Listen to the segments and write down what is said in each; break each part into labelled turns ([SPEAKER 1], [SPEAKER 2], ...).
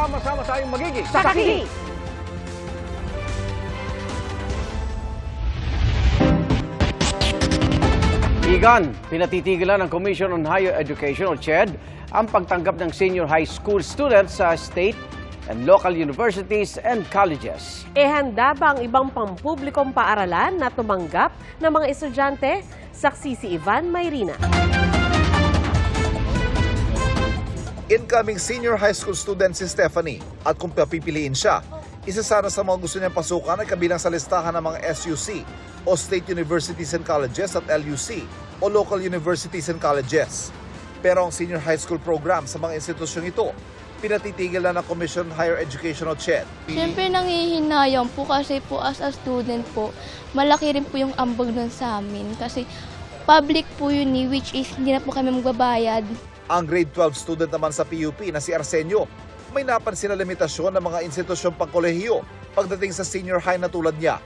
[SPEAKER 1] Sama-sama tayong magiging
[SPEAKER 2] Sakaki!
[SPEAKER 1] Igan, pinatitigilan ng Commission on Higher Education o CHED ang pagtanggap ng senior high school students sa state and local universities and colleges.
[SPEAKER 2] E handa ba ang ibang pampublikong paaralan na tumanggap ng mga estudyante? Saksi si Ivan Mayrina.
[SPEAKER 3] Incoming senior high school student si Stephanie at kung papipiliin siya, isa sana sa mga gusto niyang pasukan ay kabilang sa listahan ng mga SUC o State Universities and Colleges at LUC o Local Universities and Colleges. Pero ang senior high school program sa mga institusyong ito, pinatitigil na ng Commission on Higher Education o CHED.
[SPEAKER 4] Siyempre nangihinayang po kasi po as a student po, malaki rin po yung ambag nun sa amin kasi public po yun eh, which is hindi na po kami magbabayad.
[SPEAKER 3] Ang grade 12 student naman sa PUP na si Arsenio, may napansin na limitasyon ng mga institusyong pangkolehiyo pagdating sa senior high na tulad niya.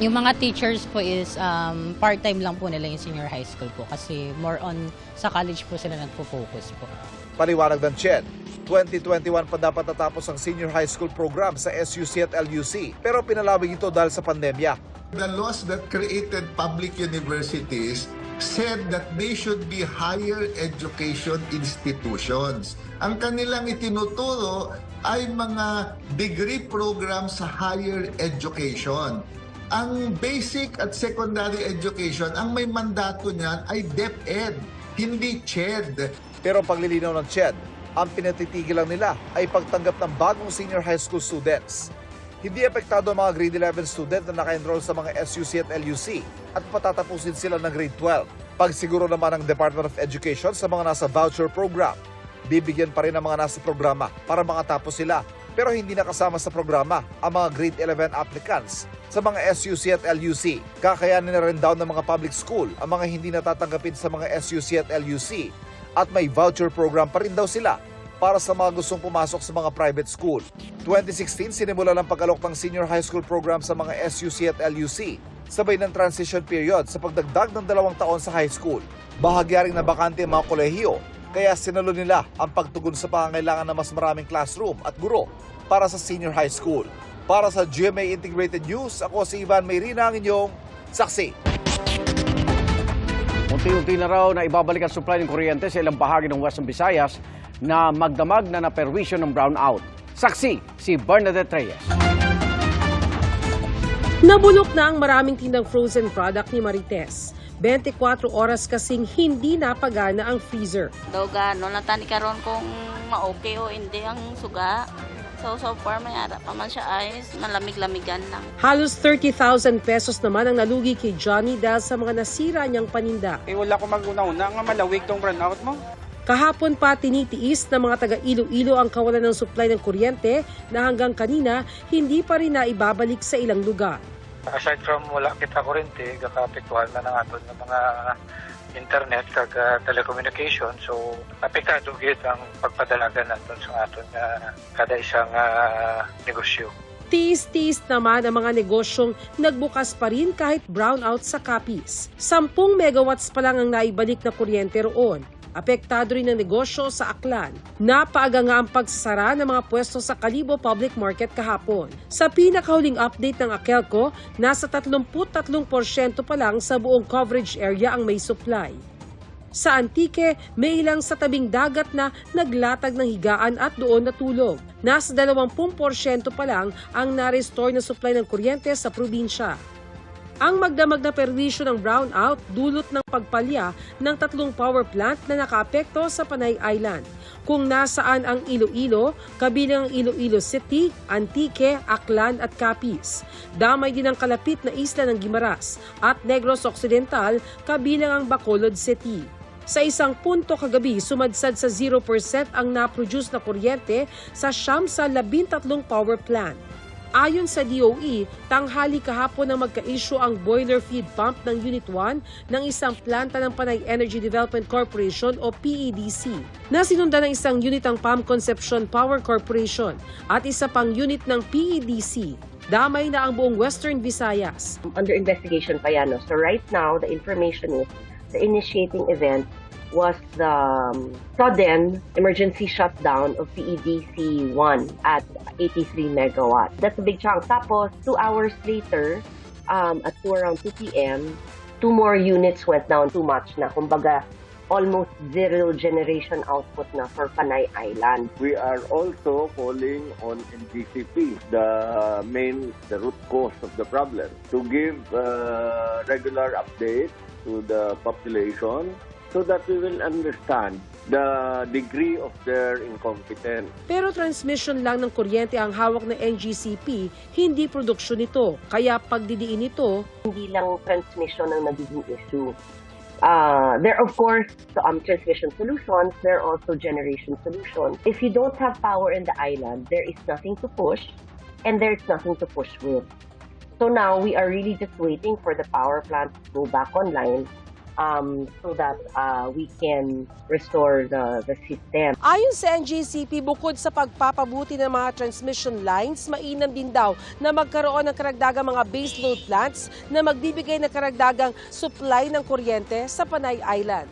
[SPEAKER 5] Yung mga teachers po is um, part-time lang po nila yung senior high school po kasi more on sa college po sila nagpo-focus po.
[SPEAKER 3] Paliwanag ng CHED, 2021 pa dapat natapos ang senior high school program sa SUC at LUC pero pinalawig ito dahil sa pandemya.
[SPEAKER 6] The laws that created public universities said that they should be higher education institutions. Ang kanilang itinuturo ay mga degree program sa higher education. Ang basic at secondary education, ang may mandato niyan ay DepEd, hindi CHED.
[SPEAKER 3] Pero ang paglilinaw ng CHED, ang pinatitigil lang nila ay pagtanggap ng bagong senior high school students. Hindi apektado ang mga grade 11 student na naka-enroll sa mga SUC at LUC at patatapusin sila ng grade 12. Pagsiguro naman ng Department of Education sa mga nasa voucher program, bibigyan pa rin ang mga nasa programa para makatapos sila. Pero hindi nakasama sa programa ang mga grade 11 applicants sa mga SUC at LUC. Kakayanin na rin daw ng mga public school ang mga hindi natatanggapin sa mga SUC at LUC at may voucher program pa rin daw sila para sa mga gustong pumasok sa mga private school. 2016, sinimula ng pag-alok ng senior high school program sa mga SUC at LUC, sabay ng transition period sa pagdagdag ng dalawang taon sa high school. Bahagya rin na bakante ang mga kolehiyo, kaya sinalo nila ang pagtugon sa pangangailangan ng mas maraming classroom at guro para sa senior high school. Para sa GMA Integrated News, ako si Ivan Mayrina, ang inyong saksi.
[SPEAKER 1] Unti-unti na raw na ibabalik ang supply ng kuryente sa ilang bahagi ng Western Visayas na magdamag na naperwisyo ng brownout. Saksi, si Bernadette Reyes.
[SPEAKER 2] Nabulok na ang maraming tindang frozen product ni Marites. 24 oras kasing hindi napagana ang freezer.
[SPEAKER 7] daw gano'n natani karon kung ma-okay o hindi ang suga. So, so far, may ara pa man siya ayos, malamig-lamigan lang.
[SPEAKER 2] Halos 30,000 pesos naman ang nalugi kay Johnny dahil sa mga nasira niyang paninda.
[SPEAKER 8] Eh wala ko maguna-una nga malawig tong brownout mo.
[SPEAKER 2] Kahapon pa tinitiis ng mga taga Iloilo ang kawalan ng supply ng kuryente na hanggang kanina hindi pa rin naibabalik sa ilang lugar.
[SPEAKER 9] Aside from wala kita kurente, gakapektuhan na ng ng mga internet kag uh, telecommunication so apektado gyud ang pagpadalagan naton sa aton nga kada isang uh, negosyo.
[SPEAKER 2] Tiis-tiis naman ang mga negosyong nagbukas pa rin kahit brownout sa Capiz. 10 megawatts pa lang ang naibalik na kuryente roon. Apektado rin ang negosyo sa Aklan. Napaaga nga ang pagsasara ng mga pwesto sa Kalibo Public Market kahapon. Sa pinakahuling update ng Akelco, nasa 33% pa lang sa buong coverage area ang may supply. Sa Antique, may ilang sa tabing dagat na naglatag ng higaan at doon natulog. Nasa 20% pa lang ang na-restore na supply ng kuryente sa probinsya. Ang magdamag na perwisyo ng brownout dulot ng pagpalya ng tatlong power plant na nakaapekto sa Panay Island. Kung nasaan ang Iloilo, kabilang ang Iloilo City, Antique, Aklan at Capiz. Damay din ang kalapit na isla ng Gimaras at Negros Occidental, kabilang ang Bacolod City. Sa isang punto kagabi, sumadsad sa 0% ang na-produce na kuryente sa siyam sa labintatlong power plant. Ayon sa DOE, tanghali kahapon na magka-issue ang boiler feed pump ng Unit 1 ng isang planta ng Panay Energy Development Corporation o PEDC na sinundan ng isang unit ng Pump Conception Power Corporation at isa pang unit ng PEDC. Damay na ang buong Western Visayas.
[SPEAKER 10] under investigation pa yan. No? So right now, the information is the initiating event was the um, sudden emergency shutdown of PEDC 1 at 83 megawatt. That's a big chunk. Tapos, two hours later, um, at 2 around 2 p.m., two more units went down too much na. Kumbaga, almost zero generation output na for Panay Island.
[SPEAKER 11] We are also calling on NGCP, the main, the root cause of the problem, to give uh, regular updates to the population so that we will understand the degree of their incompetence.
[SPEAKER 2] Pero transmission lang ng kuryente ang hawak ng NGCP, hindi produksyon nito. Kaya pagdidiin nito,
[SPEAKER 10] hindi lang transmission ang nagiging issue. Uh, there are of course um, transmission solutions, there are also generation solutions. If you don't have power in the island, there is nothing to push and there's nothing to push with. So now we are really just waiting for the power plant to go back online um, so that uh, we can restore the, the system.
[SPEAKER 2] Ayon sa NGCP, bukod sa pagpapabuti ng mga transmission lines, mainam din daw na magkaroon ng karagdagang mga baseload plants na magbibigay ng karagdagang supply ng kuryente sa Panay Island.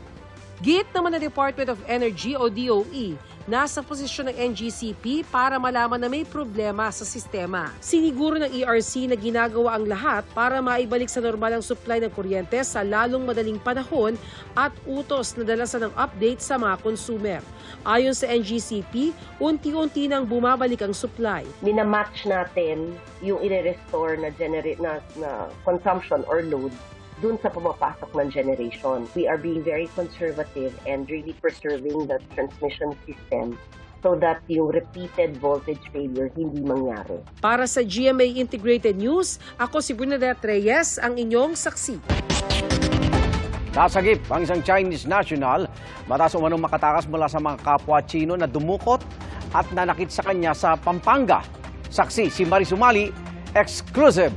[SPEAKER 2] Git naman ng Department of Energy o DOE, nasa posisyon ng NGCP para malaman na may problema sa sistema. Siniguro ng ERC na ginagawa ang lahat para maibalik sa normal ang supply ng kuryente sa lalong madaling panahon at utos na dalasan ng update sa mga consumer. Ayon sa NGCP, unti-unti nang bumabalik ang supply.
[SPEAKER 10] Minamatch natin yung i-restore na, generate, na, na consumption or load dun sa pumapasok ng generation. We are being very conservative and really preserving the transmission system so that yung repeated voltage failure hindi mangyari.
[SPEAKER 2] Para sa GMA Integrated News, ako si Bernadette Reyes, ang inyong saksi.
[SPEAKER 1] Nasagip ang isang Chinese national matapos umanong makatakas mula sa mga kapwa Chino na dumukot at nanakit sa kanya sa Pampanga. Saksi si Marisumali, exclusive.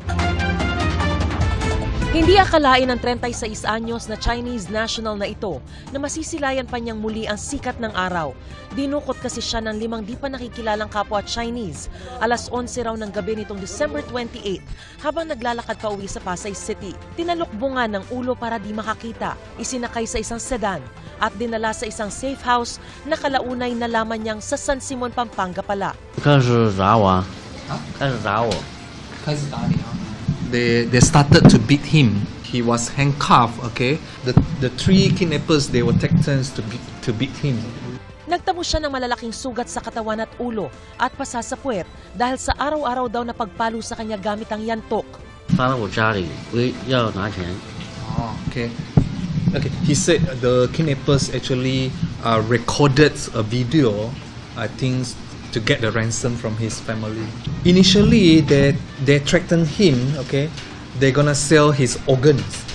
[SPEAKER 12] Hindi akalain ng 36 anyos na Chinese national na ito na masisilayan pa niyang muli ang sikat ng araw. Dinukot kasi siya ng limang di pa nakikilalang kapwa Chinese. Alas 11 raw ng gabi nitong December 28 habang naglalakad pa uwi sa Pasay City. Tinalukbungan ng ulo para di makakita. Isinakay sa isang sedan at dinala sa isang safe house na kalaunay nalaman niyang sa San Simon, Pampanga pala.
[SPEAKER 13] 开始打我啊，开始打我。
[SPEAKER 14] 开始打你啊。 they, they started to beat him. He was handcuffed, okay? The, the three kidnappers, they were take turns to beat, to beat him.
[SPEAKER 12] Nagtamo siya ng malalaking sugat sa katawan at ulo at pasa dahil sa araw-araw daw na pagpalo sa kanya gamit ang yantok.
[SPEAKER 13] Para wo jari, we yao na.
[SPEAKER 14] Oh, okay. Okay, he said the kidnappers actually uh, recorded a video, I think to get the ransom from his family. Initially, they they threatened him. Okay, they're gonna sell his organs,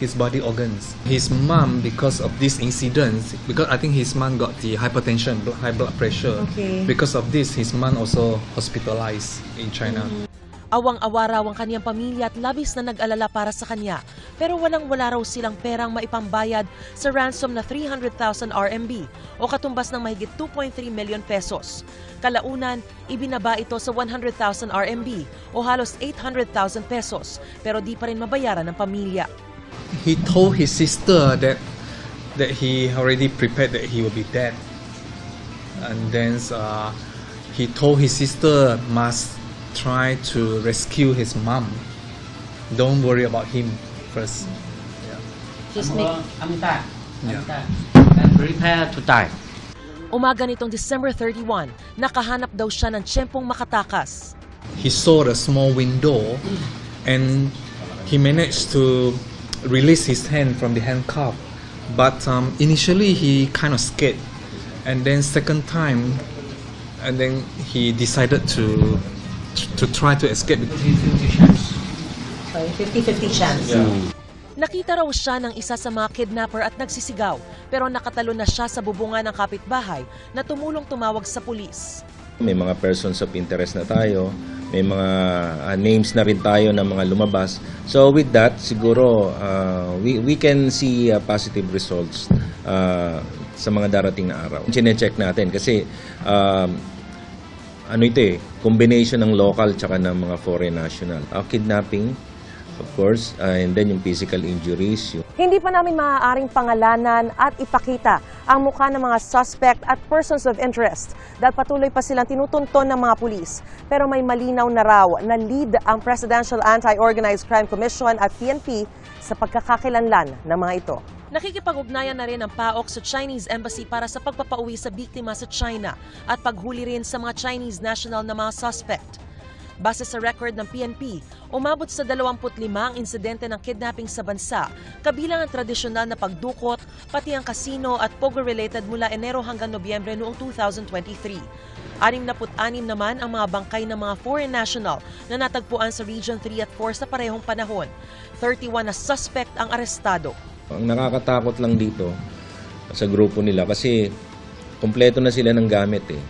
[SPEAKER 14] his body organs. His mom, because of this incident, because I think his mom got the hypertension, high blood pressure.
[SPEAKER 12] Okay.
[SPEAKER 14] Because of this, his mom also hospitalized in China. Mm-hmm.
[SPEAKER 12] Awang-awa raw ang kaniyang pamilya at labis na nag-alala para sa kanya. Pero walang-wala raw silang perang maipambayad sa ransom na 300,000 RMB o katumbas ng mahigit 2.3 million pesos. Kalaunan, ibinaba ito sa 100,000 RMB o halos 800,000 pesos pero di pa rin mabayaran ng pamilya.
[SPEAKER 14] he told his sister that that he already prepared that he will be dead and then uh, he told his sister must try to rescue his mom don't worry about him first
[SPEAKER 13] Just make. I'm die.
[SPEAKER 14] Yeah.
[SPEAKER 13] I'm prepare to die.
[SPEAKER 12] Umaga nitong December 31, nakahanap daw siya ng tiyempong makatakas.
[SPEAKER 14] he saw the small window and he managed to release his hand from the handcuff but um, initially he kind of scared and then second time and then he decided to to try to escape
[SPEAKER 12] Sorry, 50-50 chance. Nakita raw siya ng isa sa mga kidnapper at nagsisigaw pero nakatalo na siya sa bubungan ng kapitbahay na tumulong tumawag sa pulis.
[SPEAKER 15] May mga persons of interest na tayo, may mga ah, names na rin tayo ng mga lumabas. So with that, siguro ah, we, we can see ah, positive results ah, sa mga darating na araw. Chine-check natin kasi um, ano ito eh, combination ng local tsaka ng mga foreign national. Ah, kidnapping, of course, ah, and then yung physical injuries, yung
[SPEAKER 12] Hindi pa namin maaaring pangalanan at ipakita ang mukha ng mga suspect at persons of interest dahil patuloy pa silang tinutunton ng mga pulis. Pero may malinaw na raw na lead ang Presidential Anti-Organized Crime Commission at PNP sa pagkakakilanlan ng mga ito. Nakikipag-ugnayan na rin ang PAOK sa Chinese Embassy para sa pagpapauwi sa biktima sa China at paghuli rin sa mga Chinese national na mga suspect. Base sa record ng PNP, umabot sa 25 ang insidente ng kidnapping sa bansa, kabilang ang tradisyonal na pagdukot, pati ang casino at pogo-related mula Enero hanggang Nobyembre noong 2023. 66 naman ang mga bangkay ng mga foreign national na natagpuan sa Region 3 at 4 sa parehong panahon. 31 na suspect ang arestado.
[SPEAKER 15] Ang nakakatakot lang dito sa grupo nila kasi kompleto na sila ng gamit eh.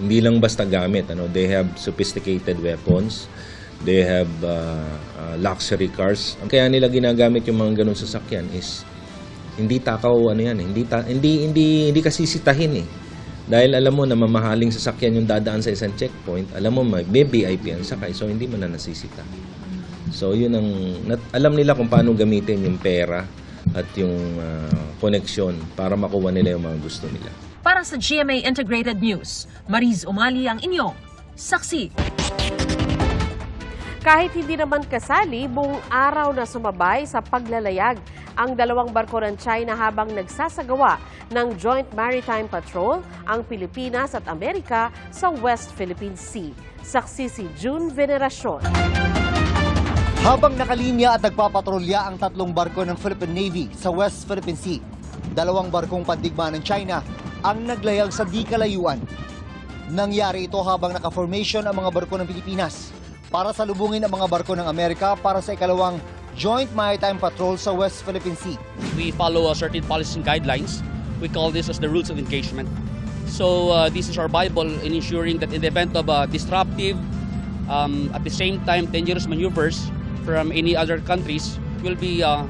[SPEAKER 15] Hindi lang basta gamit, ano, they have sophisticated weapons, they have uh, uh, luxury cars. Ang kaya nila ginagamit yung mga ganun sasakyan is hindi takaw ano yan, eh. hindi ta- hindi hindi hindi kasi sitahin eh. Dahil alam mo na mamahaling sasakyan yung dadaan sa isang checkpoint, alam mo may may VIP ang sakay so hindi mo na nasisita. So yun ang alam nila kung paano gamitin yung pera at yung uh, koneksyon para makuha nila yung mga gusto nila.
[SPEAKER 12] Para sa GMA Integrated News, Mariz Umali ang inyong saksi.
[SPEAKER 2] Kahit hindi naman kasali, buong araw na sumabay sa paglalayag ang dalawang barko ng China habang nagsasagawa ng Joint Maritime Patrol ang Pilipinas at Amerika sa West Philippine Sea. Saksi si June Veneracion.
[SPEAKER 16] Habang nakalinya at nagpapatrolya ang tatlong barko ng Philippine Navy sa West Philippine Sea, dalawang barkong pandigma ng China ang naglayag sa di kalayuan. Nangyari ito habang naka-formation ang mga barko ng Pilipinas para salubungin ang mga barko ng Amerika para sa ikalawang Joint Maritime Patrol sa West Philippine Sea.
[SPEAKER 17] we follow a certain policies and guidelines. We call this as the rules of engagement. So uh, this is our Bible in ensuring that in the event of uh, disruptive, um, at the same time dangerous maneuvers from any other countries, we'll be uh,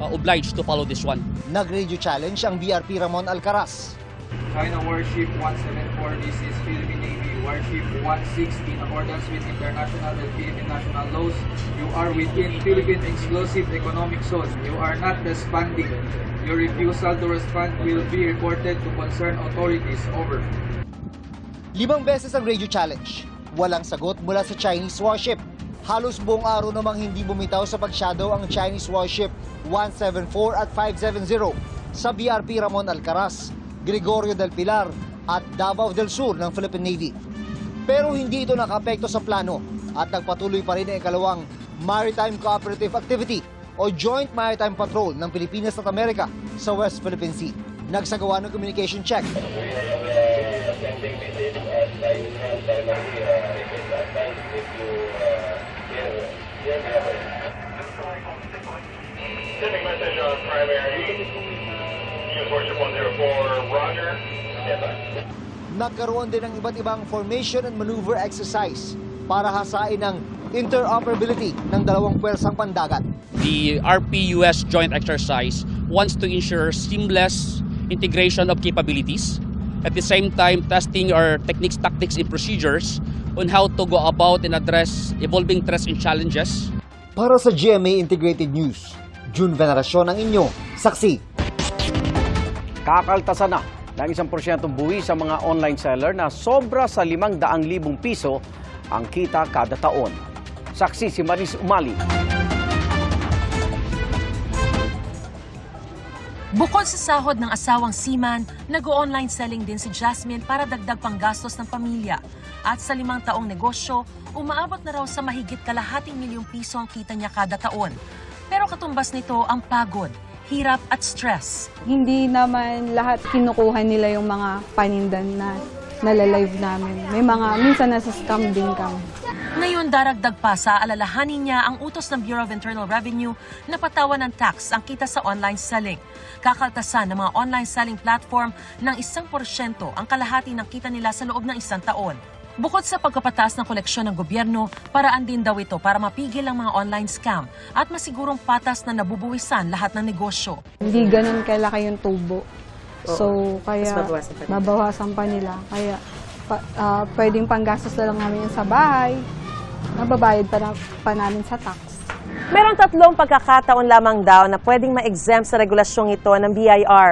[SPEAKER 17] uh, obliged to follow this one.
[SPEAKER 16] Nag-radio challenge ang BRP Ramon Alcaraz.
[SPEAKER 18] China Warship 174, this is Philippine Navy Warship 160 in accordance with international and Philippine national laws. You are within Philippine Exclusive Economic Zone. You are not responding. Your refusal to respond will be reported to concerned authorities. Over.
[SPEAKER 16] Limang beses ang radio challenge. Walang sagot mula sa Chinese warship. Halos buong araw namang hindi bumitaw sa pagshadow ang Chinese warship 174 at 570 sa BRP Ramon Alcaraz, Gregorio del Pilar at Davao del Sur ng Philippine Navy. Pero hindi ito nakapekto sa plano at nagpatuloy pa rin ang ikalawang Maritime Cooperative Activity o Joint Maritime Patrol ng Pilipinas at Amerika sa West Philippine Sea. Nagsagawa ng communication check.
[SPEAKER 19] Sending message on primary. Warship 104, Roger. Stand.
[SPEAKER 16] Nagkaroon din ng iba't ibang formation and maneuver exercise para hasain ang interoperability ng dalawang pwersang pandagat.
[SPEAKER 17] The RPUS joint exercise wants to ensure seamless integration of capabilities. At the same time, testing our techniques, tactics, and procedures on how to go about and address evolving threats and challenges.
[SPEAKER 16] Para sa GMA Integrated News, June Veneracion ang inyo, saksi.
[SPEAKER 1] Kakaltasan na ng isang porsyentong buwi sa mga online seller na sobra sa 500,000 piso ang kita kada taon. Saksi si Maris Umali.
[SPEAKER 12] Bukod sa sahod ng asawang seaman, nag-online selling din si Jasmine para dagdag panggastos ng pamilya. At sa limang taong negosyo, umaabot na raw sa mahigit kalahating milyong piso ang kita niya kada taon. Pero katumbas nito ang pagod, hirap at stress.
[SPEAKER 20] Hindi naman lahat kinukuha nila yung mga panindan na nalalive namin. May mga, minsan nasa scam din kami.
[SPEAKER 12] Ngayon daragdag pa sa alalahanin niya ang utos ng Bureau of Internal Revenue na patawan ng tax ang kita sa online selling. Kakaltasan ng mga online selling platform ng isang porsyento ang kalahati ng kita nila sa loob ng isang taon. Bukod sa pagkapataas ng koleksyon ng gobyerno, paraan din daw ito para mapigil ang mga online scam at masigurong patas na nabubuwisan lahat ng negosyo.
[SPEAKER 20] Hindi ganun kalaki yung tubo. So, kaya
[SPEAKER 12] Mas babawasan pa nila.
[SPEAKER 20] babawasan pa nila. Kaya pa, ah, pwedeng panggastos na lang namin yun sa bahay. Nababayad pa, na, pa namin sa tax.
[SPEAKER 12] Merong tatlong pagkakataon lamang daw na pwedeng ma-exempt sa regulasyong ito ng BIR.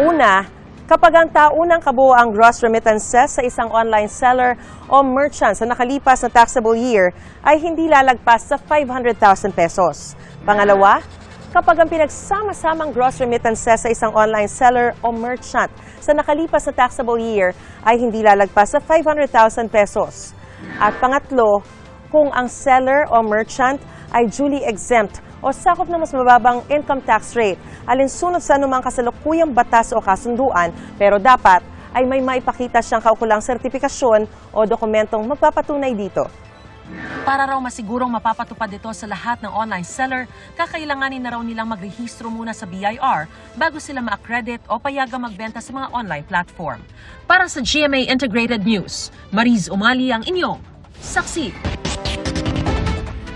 [SPEAKER 12] Una, kapag ang taunang kabuoang gross remittances sa isang online seller o merchant sa nakalipas na taxable year ay hindi lalagpas sa 500,000 pesos. Pangalawa, kapag ang pinagsama-samang gross remittances sa isang online seller o merchant sa nakalipas na taxable year ay hindi lalagpas sa 500,000 pesos. At pangatlo, kung ang seller o merchant ay duly exempt o sakop ng mas mababang income tax rate alinsunod sa anumang kasalukuyang batas o kasunduan pero dapat ay may maipakita siyang kaukulang sertifikasyon o dokumentong magpapatunay dito.
[SPEAKER 21] Para raw masigurong mapapatupad ito sa lahat ng online seller, kakailanganin na raw nilang magrehistro muna sa BIR bago sila ma-accredit o payagang magbenta sa mga online platform. Para sa GMA Integrated News, Mariz Umali ang inyong saksi.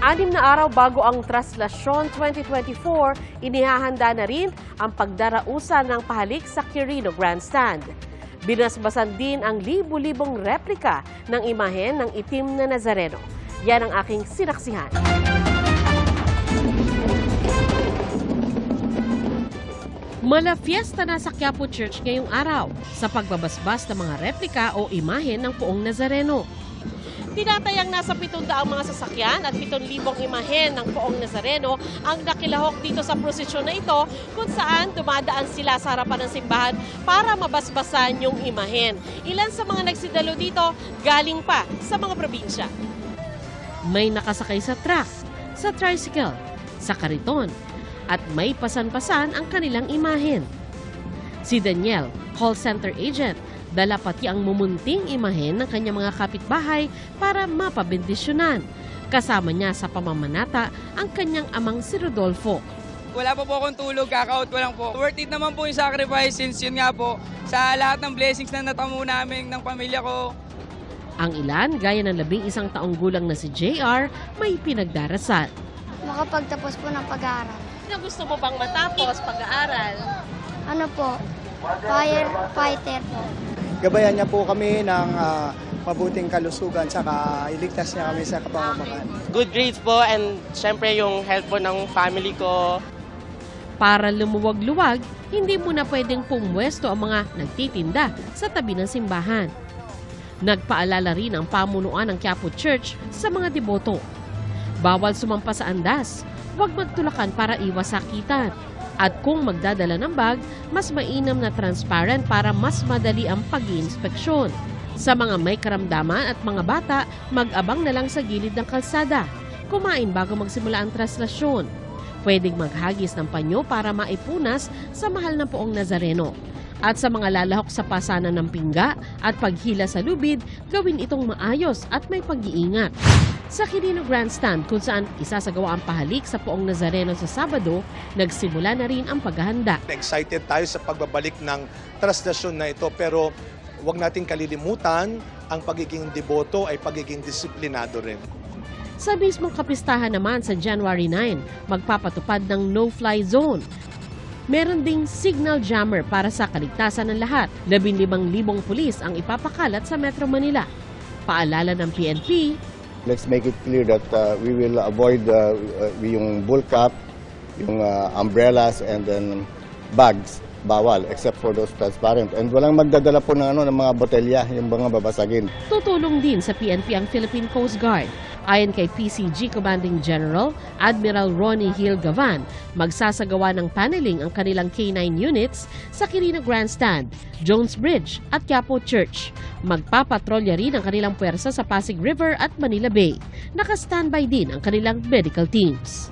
[SPEAKER 22] Anim na araw bago ang Traslasyon 2024, inihahanda na rin ang pagdarausan ng pahalik sa Quirino Grandstand. Binasbasan din ang libu-libong replika ng imahen ng itim na Nazareno. Yan ang aking sinaksihan. Mala fiesta na sa Quiapo Church ngayong araw sa pagbabasbas ng mga replika o imahen ng poong Nazareno. Tinatayang nasa 700 mga sasakyan at 7,000 imahen ng poong Nazareno ang nakilahok dito sa prosesyon na ito kung saan dumadaan sila sa harapan ng simbahan para mabasbasan yung imahen. Ilan sa mga nagsidalo dito galing pa sa mga probinsya. May nakasakay sa truck, sa tricycle, sa kariton, at may pasan-pasan ang kanilang imahen. Si Daniel, call center agent, dala pati ang mumunting imahen ng kanyang mga kapitbahay para mapabendisyonan. Kasama niya sa pamamanata ang kanyang amang si Rodolfo.
[SPEAKER 8] Wala pa po akong tulog, kakaut pa lang po. Worth it naman po yung sacrifice since yun nga po, sa lahat ng blessings na natamo namin ng pamilya ko,
[SPEAKER 22] Ang ilan, gaya ng labing isang taong gulang na si JR, may pinagdarasal.
[SPEAKER 4] Makapagtapos po ng pag-aaral.
[SPEAKER 22] Na gusto mo bang matapos pag-aaral?
[SPEAKER 4] Ano po? Firefighter po.
[SPEAKER 23] gabayan niya po kami ng ah, mabuting kalusugan saka iligtas niya kami sa kapangamakan.
[SPEAKER 24] good grades po and syempre yung help po ng family ko.
[SPEAKER 22] Para lumuwag-luwag, hindi mo na pwedeng pumwesto ang mga nagtitinda sa tabi ng simbahan. Nagpaalala rin ang pamunuan ng Quiapo Church sa mga deboto. Bawal sumampa sa andas, huwag magtulakan para iwas sakitan. At kung magdadala ng bag, mas mainam na transparent para mas madali ang pag inspeksyon Sa mga may karamdaman at mga bata, mag-abang na lang sa gilid ng kalsada. Kumain bago magsimula ang traslasyon. Pwedeng maghagis ng panyo para maipunas sa mahal na poong Nazareno. At sa mga lalahok sa pasanan ng pingga at paghila sa lubid, gawin itong maayos at may pag-iingat. Sa Quirino Grandstand kung saan isasagawa ang pahalik sa poong Nazareno sa Sabado, nagsimula na rin ang paghahanda.
[SPEAKER 25] Excited tayo sa pagbabalik ng traslasyon na ito pero huwag nating kalilimutan ang pagiging deboto ay pagiging disiplinado rin.
[SPEAKER 22] Sa mismong kapistahan naman sa January 9, magpapatupad ng no-fly zone. Meron ding signal jammer para sa kaligtasan ng lahat. 15,000 pulis ang ipapakalat sa Metro Manila. Paalala ng PNP,
[SPEAKER 26] Let's make it clear that uh, we will avoid uh, uh, yung bull cap, yung uh, umbrellas, and then bags. Bawal, except for those transparent. And walang magdadala po ng, ano, ng mga botelya, yung mga babasagin.
[SPEAKER 22] tutulong din sa PNP ang Philippine Coast Guard. Ayon kay PCG Commanding General Admiral Ronnie Hill Gavan, magsasagawa ng paneling ang kanilang K-9 units sa Quirino Grandstand, Jones Bridge at Quiapo Church. Magpapatrolya rin ang kanilang puwersa sa Pasig River at Manila Bay. Naka-standby din ang kanilang medical teams.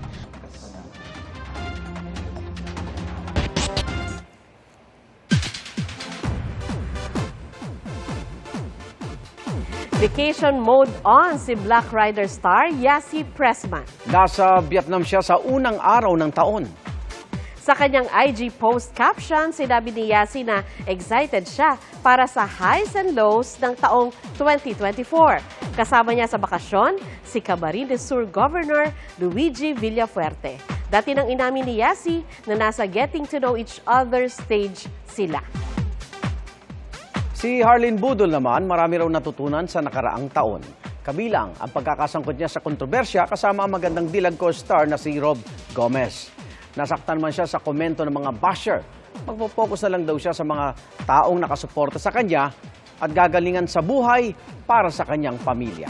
[SPEAKER 22] Vacation mode on si Black Rider star Yasi Pressman.
[SPEAKER 1] Nasa Vietnam siya sa unang araw ng taon.
[SPEAKER 22] Sa kanyang IG post caption, sinabi ni Yasi na excited siya para sa highs and lows ng taong 2024. Kasama niya sa bakasyon, si Camarines Sur Governor Luigi Villafuerte. Dati nang inamin ni Yasi na nasa getting to know each other stage sila.
[SPEAKER 1] Si Harlene Budol naman, marami raw natutunan sa nakaraang taon. Kabilang ang pagkakasangkot niya sa kontrobersya kasama ang magandang dilag co-star na si Rob Gomez. Nasaktan man siya sa komento ng mga basher. Magpo-focus na lang daw siya sa mga taong nakasuporta sa kanya at gagalingan sa buhay para sa kanyang pamilya.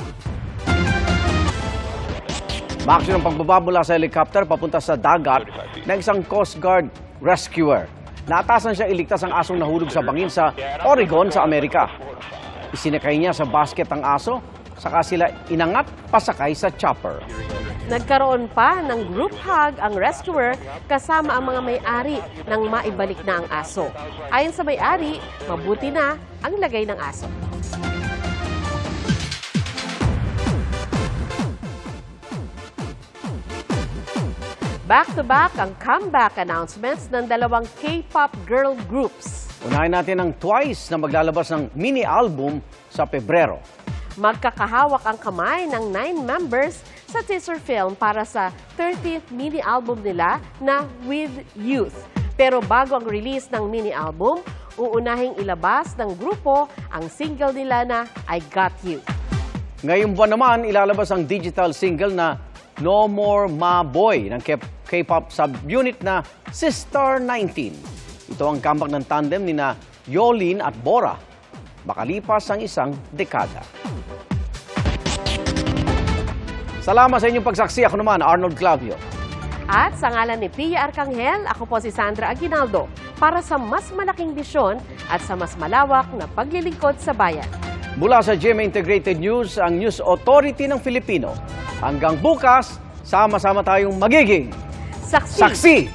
[SPEAKER 1] Maaksyon ang pagbaba mula sa helicopter papunta sa dagat ng isang Coast Guard rescuer. Naatasan siya iligtas ang asong nahulog sa bangin sa Oregon sa Amerika. Isinakay niya sa basket ang aso, saka sila inangat pasakay sa chopper.
[SPEAKER 22] Nagkaroon pa ng group hug ang rescuer kasama ang mga may-ari nang maibalik na ang aso. Ayon sa may-ari, mabuti na ang lagay ng aso. Back-to-back ang comeback announcements ng dalawang K-pop girl groups.
[SPEAKER 1] Unahin natin ang Twice na maglalabas ng mini album sa Pebrero.
[SPEAKER 22] Magkakahawak ang kamay ng nine members sa teaser film para sa 30th mini-album nila na With Youth. Pero bago ang release ng mini-album, uunahing ilabas ng grupo ang single nila na I Got You.
[SPEAKER 1] Ngayong buwan naman, ilalabas ang digital single na No More Ma Boy ng K- K-pop subunit na Sister 19. Ito ang comeback ng tandem ni na Yolin at Bora. Makalipas ang isang dekada. Salamat sa inyong pagsaksi. Ako naman, Arnold Claudio.
[SPEAKER 22] At sa ngalan ni Pia Arcangel, ako po si Sandra Aguinaldo para sa mas malaking bisyon at sa mas malawak na paglilingkod sa bayan.
[SPEAKER 1] Mula sa GMA Integrated News, ang News Authority ng Filipino. Hanggang bukas, sama-sama tayong magiging
[SPEAKER 22] Saksi!
[SPEAKER 1] saksi